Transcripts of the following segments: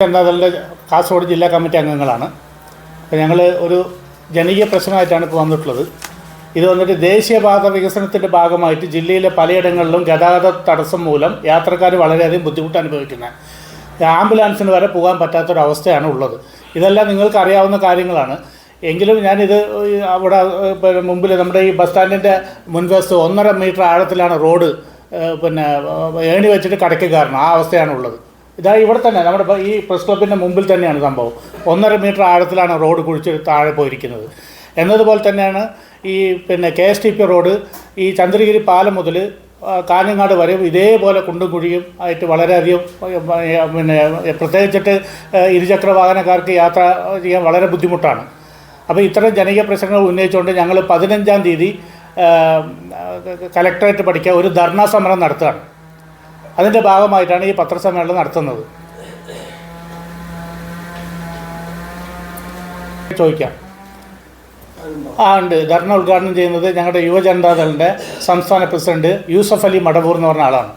ജനതാദളിന്റെ കാസർഗോഡ് ജില്ലാ കമ്മിറ്റി അംഗങ്ങളാണ്. അപ്പോൾ ഞങ്ങൾ ഒരു ജനകീയ പ്രശ്നമായിട്ടാണ് ഇപ്പോൾ വന്നിട്ടുള്ളത്. ഇത് വന്നിട്ട് ദേശീയപാത വികസനത്തിന്റെ ഭാഗമായിട്ട് ജില്ലയിലെ പലയിടങ്ങളിലും ഗതാഗത തടസ്സം മൂലം യാത്രക്കാർ വളരെയധികം ബുദ്ധിമുട്ട് അനുഭവിക്കുന്നത് ആംബുലൻസിന് വരെ പോകാൻ പറ്റാത്തൊരവസ്ഥയാണ് ഉള്ളത്. ഇതെല്ലാം നിങ്ങൾക്ക് അറിയാവുന്ന കാര്യങ്ങളാണ്. എങ്കിലും ഞാനിത് അവിടെ മുമ്പിൽ നമ്മുടെ ഈ ബസ് സ്റ്റാൻഡിന്റെ മുൻവശത്ത് ഒന്നര മീറ്റർ ആഴത്തിലാണ് റോഡ് പിന്നെ ഏണി വെച്ചിട്ട് കടയ്ക്ക് കയറണം. ആ അവസ്ഥയാണ് ഉള്ളത് ഇതാ ഇവിടെ തന്നെ നമ്മുടെ ഈ പ്രസ് ക്ലബിന്റെ മുമ്പിൽ തന്നെയാണ് സംഭവം. ഒന്നര മീറ്റർ ആഴത്തിലാണ് റോഡ് കുഴിച്ച് താഴെ പോയിരിക്കുന്നത്. എന്നതുപോലെ തന്നെയാണ് ഈ പിന്നെ K S T P road ഈ ചന്ദ്രഗിരി പാലം മുതൽ കാഞ്ഞങ്ങാട് വരെ ഇതേപോലെ കുണ്ടും കുഴിയും ആയിട്ട് വളരെയധികം പിന്നെ പ്രത്യേകിച്ചിട്ട് ഇരുചക്ര വാഹനക്കാർക്ക് യാത്ര ചെയ്യാൻ വളരെ ബുദ്ധിമുട്ടാണ്. അപ്പോൾ ഇത്തരം ജനകീയ പ്രശ്നങ്ങൾ ഉന്നയിച്ചുകൊണ്ട് ഞങ്ങൾ പതിനഞ്ചാം തീയതി കലക്ടറേറ്റ് പഠിക്കുക ഒരു ധർണാ സമരം നടത്തുകയാണ്. അതിന്റെ ഭാഗമായിട്ടാണ് ഈ പത്രസമ്മേളനം നടത്തുന്നത്. ചോദിക്കാം. ആ ഉണ്ട്. ധർണ ഉദ്ഘാടനം ചെയ്യുന്നത് ഞങ്ങളുടെ യുവജനതാദളിന്റെ സംസ്ഥാന പ്രസിഡന്റ് യൂസഫ് അലി മടവൂർ എന്ന് പറഞ്ഞ ആളാണ്.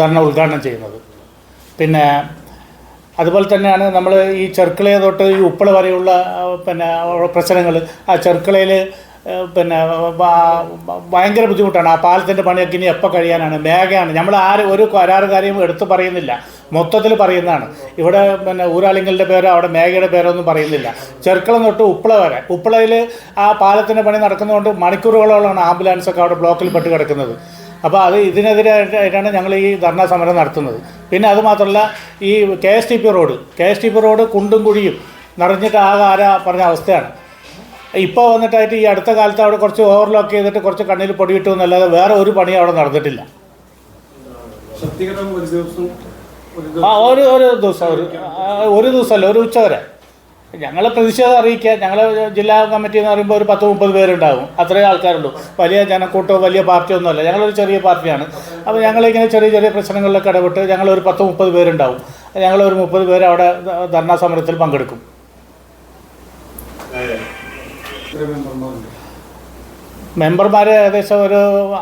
ധർണ ഉദ്ഘാടനം ചെയ്യുന്നത്. പിന്നെ അതുപോലെ തന്നെയാണ് നമ്മൾ ഈ ചെർക്കളയെ തൊട്ട് ഈ ഉപ്പള വരെയുള്ള പിന്നെ പ്രശ്നങ്ങൾ ആ ചെർക്കളയിൽ പിന്നെ ഭയങ്കര ബുദ്ധിമുട്ടാണ്. ആ പാലത്തിന്റെ പണിയൊക്കെ ഇനി എപ്പോൾ കഴിയാനാണ്? മേഘയാണ്. നമ്മൾ ആരും ഒരു കരാറുകാരെയും എടുത്തു പറയുന്നില്ല. മൊത്തത്തിൽ പറയുന്നതാണ്. ഇവിടെ പിന്നെ ഊരാളിങ്ങളുടെ പേരോ അവിടെ മേഘയുടെ പേരോ ഒന്നും പറയുന്നില്ല. ചെറുക്കളം തൊട്ട് ഉപ്പള വരെ. ഉപ്പളയിൽ ആ പാലത്തിന്റെ പണി നടക്കുന്നതുകൊണ്ട് മണിക്കൂറുകളോളമാണ് ആംബുലൻസൊക്കെ അവിടെ ബ്ലോക്കിൽ പെട്ട് കിടക്കുന്നത്. അപ്പോൾ അത് ഇതിനെതിരായിട്ടാണ് ഞങ്ങൾ ഈ ധർണാ സമരം നടത്തുന്നത്. പിന്നെ അതുമാത്രമല്ല ഈ K S T P road. K S T P road കുണ്ടും കുഴിയും നിറഞ്ഞിട്ട് ആകെ ആരാ പറഞ്ഞ അവസ്ഥയാണ്. ഇപ്പോൾ വന്നിട്ടായിട്ട് ഈ അടുത്ത കാലത്ത് അവിടെ കുറച്ച് ഓവർലോക്ക് ചെയ്തിട്ട് കുറച്ച് കണ്ണിൽ പൊടിയിട്ടു എന്നല്ലാതെ വേറെ ഒരു പണിയും അവിടെ നടന്നിട്ടില്ല. ആ ഒരു ഒരു ദിവസം ഒരു ഒരു ദിവസമല്ല ഒരു ഉച്ച വരെ. ഞങ്ങൾ പ്രതിഷേധം അറിയിക്കുക. ഞങ്ങൾ ജില്ലാ കമ്മിറ്റി എന്ന് പറയുമ്പോൾ ഒരു പത്ത് മുപ്പത് പേരുണ്ടാകും. അത്രയും ആൾക്കാരുള്ളൂ വലിയ ജനക്കൂട്ടോ വലിയ പാർട്ടിയോ ഒന്നുമല്ല. ഞങ്ങളൊരു ചെറിയ പാർട്ടിയാണ്. അപ്പോൾ ഞങ്ങളിങ്ങനെ ചെറിയ ചെറിയ പ്രശ്നങ്ങളിലൊക്കെ ഇടപെട്ട് ഞങ്ങളൊരു പത്ത് മുപ്പത് പേരുണ്ടാവും ഞങ്ങളൊരു മുപ്പത് പേര് അവിടെ ധർണാ സമരത്തിൽ പങ്കെടുക്കും. മെമ്പർമാർ ഏകദേശം ഒരു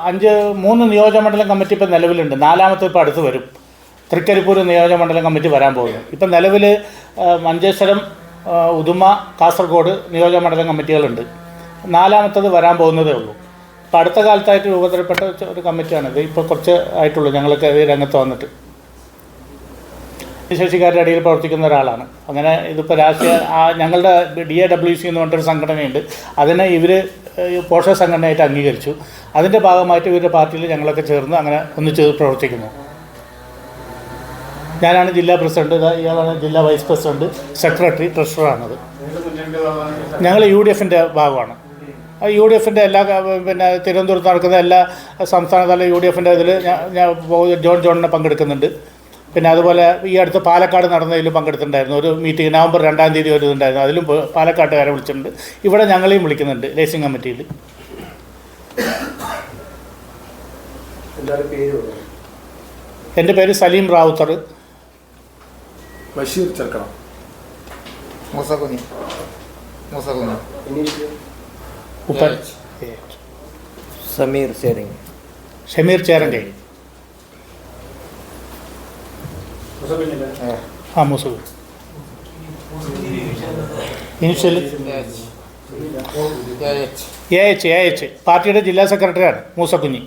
അഞ്ച് മൂന്ന് നിയോജകമണ്ഡലം കമ്മിറ്റി ഇപ്പം നിലവിലുണ്ട്. നാലാമത്തെ ഇപ്പോൾ അടുത്ത് വരും. തൃക്കരിപ്പൂർ നിയോജകമണ്ഡലം കമ്മിറ്റി വരാൻ പോകുന്നു. ഇപ്പം നിലവിൽ മഞ്ചേശ്വരം ഉദുമ കാസർഗോഡ് നിയോജകമണ്ഡലം കമ്മിറ്റികളുണ്ട്. നാലാമത്തത് വരാൻ പോകുന്നതേ ഉള്ളൂ. ഇപ്പം അടുത്ത കാലത്തായിട്ട് രൂപതരപ്പെട്ട ഒരു കമ്മിറ്റിയാണിത്. ഇപ്പോൾ കുറച്ച് ആയിട്ടുള്ളൂ ഞങ്ങളൊക്കെ ഈ രംഗത്ത് വന്നിട്ട്. ശേഷിക്കാരുടെ ഇടയിൽ പ്രവർത്തിക്കുന്ന ഒരാളാണ്. അങ്ങനെ ഇതിപ്പോൾ രാഷ്ട്രീയ ആ ഞങ്ങളുടെ ഡി എ ഡബ്ല്യു സി എന്ന് പറഞ്ഞൊരു സംഘടനയുണ്ട്. അതിനെ ഇവർ പോഷക സംഘടനയായിട്ട് അംഗീകരിച്ചു. അതിന്റെ ഭാഗമായിട്ട് ഇവരുടെ പാർട്ടിയിൽ ഞങ്ങളൊക്കെ ചേർന്ന് അങ്ങനെ ഒന്നിച്ച് പ്രവർത്തിക്കുന്നു. ഞാനാണ് ജില്ലാ പ്രസിഡന്റ് ഇയാളാണ് ജില്ലാ വൈസ് പ്രസിഡന്റ് സെക്രട്ടറി ട്രഷററാണത്. ഞങ്ങൾ യു ഡി എഫിന്റെ ഭാഗമാണ്. യു ഡി എഫിന്റെ എല്ലാ പിന്നെ തിരുവനന്തപുരത്ത് നടക്കുന്ന എല്ലാ സംസ്ഥാനതല യു ഡി എഫിന്റെ ഇതിൽ ഞാൻ ജോൺ ജോണിനെ പങ്കെടുക്കുന്നുണ്ട്. പിന്നെ അതുപോലെ ഈ അടുത്ത് പാലക്കാട് നടന്നതിൽ പങ്കെടുത്തിട്ടുണ്ടായിരുന്നു. ഒരു മീറ്റിംഗ് നവംബർ രണ്ടാം തീയതി ഒരു ഇതുണ്ടായിരുന്നു. അതിലും പാലക്കാട്ടുകാരെ വിളിച്ചിട്ടുണ്ട്. ഇവിടെ ഞങ്ങളെയും വിളിക്കുന്നുണ്ട്. ലേസിംഗ് കമ്മിറ്റിയിൽ എന്റെ പേര് സലീം റാവുത്തർ. ബഷീർ ചെറുക്കണം ഉപ്പൻ. സമീർ ചേരങ്ങി ഷമീർ ചേരന്റെ. ആ മുസു initial A H A H പാർട്ടിയുടെ ജില്ലാ സെക്രട്ടറിയാണ് മൂസക്കുഞ്ഞി